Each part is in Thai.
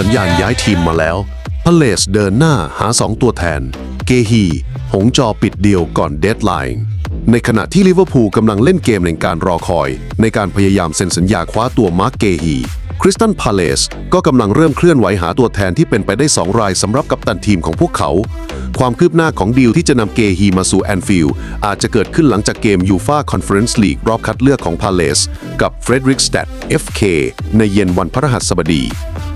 สัญญาณย้ายทีมมาแล้วพาเลสเดินหน้าหา 2 ตัวแทน เกฮี หงจอปิดเดียวก่อนเดดไลน์ในขณะที่ลิเวอร์พูลกำลังเล่นเกมในการรอคอย ในการพยายามเซ็นสัญญาคว้าตัวมาร์กเกฮีคริสตันพาเลสก็กำลังเริ่มเคลื่อนไหวหาตัวแทนที่เป็นไปได้ 2 รายสำหรับกัปตันทีมของพวกเขา ความคืบหน้าของดีลที่จะนำเกฮีมาสู่แอนฟิลด์อาจจะเกิดขึ้นหลังจากเกมยูฟาคอนเฟอเรนซ์ลีกรอบคัดเลือกของพาเลสกับเฟรดริกสแตด FK ในเย็นวันพฤหัสบดี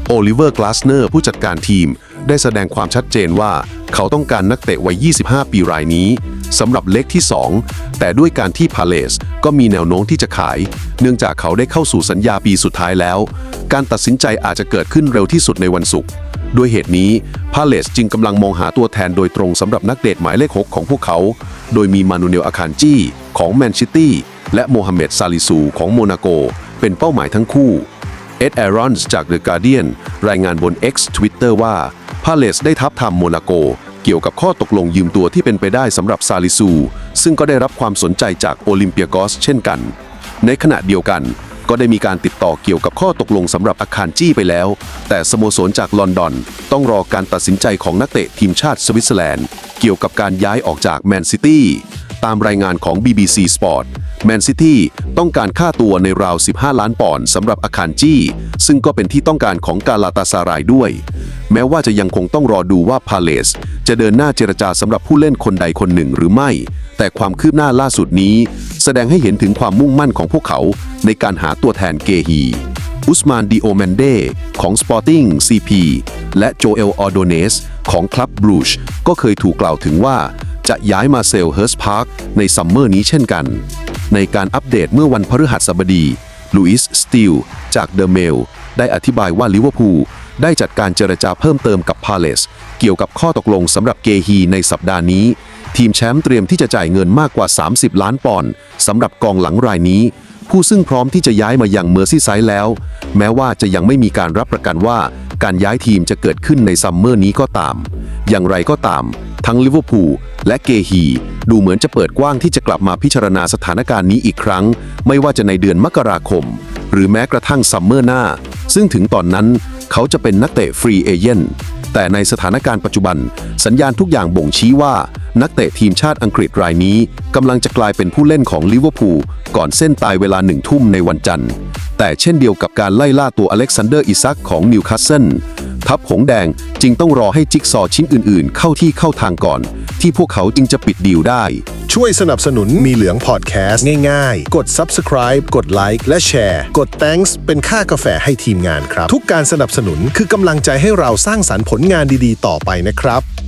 โอลิเวอร์กลาสเนอร์ผู้จัดการทีม ได้แสดงความชัดเจนว่าเขาต้องการนักเตะวัย 25 ปีรายนี้สำหรับเล็กที่ 2 แต่ด้วยการที่พาเลสก็มีแนวโน้มที่จะขาย เนื่องจากเขาได้เข้าสู่สัญญาปีสุดท้ายแล้ว การตัดสินใจอาจจะเกิดขึ้นเร็วที่สุดในวันศุกร์ด้วยเหตุนี้ พาเลสจึงกำลังมองหาตัวแทนโดยตรงสำหรับนักเตะหมายเลข 6 ของพวกเขา โดยมีมานูเนลอาคานจีของแมนซิตี้และโมฮัมเหม็ดซาลิซูของโมนาโก เป็นเป้าหมายทั้งคู่ เอ็ดแอรอนส์จาก The Guardian รายงานบน X Twitter ว่าพาเลสได้ทับทามโมนาโก เกี่ยวกับข้อตกลงยืมตัวที่เป็นไปได้สำหรับซาลิซู ซึ่งก็ได้รับความสนใจจากโอลิมเปียกอสเช่นกัน ในขณะเดียวกัน ก็ได้มีการติดต่อเกี่ยวกับข้อตกลงสำหรับอาคารจี้ไปแล้ว แต่สโมสรจากลอนดอน ต้องรอการตัดสินใจของนักเตะทีมชาติสวิตเซอร์แลนด์ เกี่ยวกับการย้ายออกจากแมนซิตี้ตามรายงานของ BBC Sport แมนซิตี้ต้องการค่าตัวในราว 15 ล้านปอนด์สำหรับอาคารจี้ ซึ่งก็เป็นที่ต้องการของกาลาตาซารายด้วย แม้ว่าจะยังคงต้องรอดูว่าพาเลส จะเดินหน้าเจรจาสำหรับผู้เล่นคนใดคนหนึ่งหรือไม่ แต่ความคืบหน้าล่าสุดนี้ แสดงให้เห็นถึงความมุ่งมั่นของพวกเขาในการหาตัวแทนเกฮีอุสมานดิโอแมนเดของ Sporting CP และโจเอลออโดเนสของคลับบรูชก็เคยถูกกล่าวถึงว่าจะย้ายมาเซลเฮิร์สพาร์คในซัมเมอร์นี้เช่นกัน ในการอัปเดตเมื่อวันพฤหัสบดีลุอิสสตีลจากเดอะเมลได้อธิบายว่าลิเวอร์พูล ได้จัดการเจรจาเพิ่มเติมกับพาเลสเกี่ยวกับข้อตกลงสำหรับเกฮีในสัปดาห์นี้ ทีมแชมป์เตรียมที่จะจ่ายเงินมากกว่า 30 ล้านปอนด์สำหรับกองหลังรายนี้ ผู้ซึ่งพร้อมที่จะย้ายมายังเมอร์ซี่ไซด์แล้ว แม้ว่าจะยังไม่มีการรับประกันว่าการย้ายทีมจะเกิดขึ้นในซัมเมอร์นี้ก็ตาม อย่างไรก็ตาม ทั้งลิเวอร์พูลและเกฮีดูเหมือนจะเปิดกว้างที่จะกลับมาพิจารณาสถานการณ์นี้อีกครั้ง ไม่ว่าจะในเดือนมกราคม หรือแม้กระทั่งซัมเมอร์หน้า ซึ่งถึงตอนนั้น เขาจะเป็นนักเตะฟรีเอเย่นแต่ในสถานการณ์ปัจจุบัน สัญญาณทุกอย่างบ่งชี้ว่า นักเตะทีมชาติอังกฤษรายนี้กำลังจะกลายเป็นผู้เล่นของลิเวอร์พูลก่อนเส้นตายเวลาหนึ่งทุ่มในวันจันทร์ แต่เช่นเดียวกับการไล่ล่าตัวอเล็กซานเดอร์อิซักของนิวคาสเซิลทัพหงแดงจึงต้องรอให้จิ๊กซอชิ้นอื่นๆ เข้าที่เข้าทางก่อน ที่พวกเขาจึงจะปิดดีลได้ ช่วยสนับสนุนมีเหลืองพอดแคสต์ง่ายๆ กด subscribe กดไลค์และแชร์ กด thanks เป็นค่ากาแฟให้ทีมงานครับ ทุกการสนับสนุนคือกำลังใจให้เราสร้างสรรค์ผลงานดีๆ ต่อไปนะครับ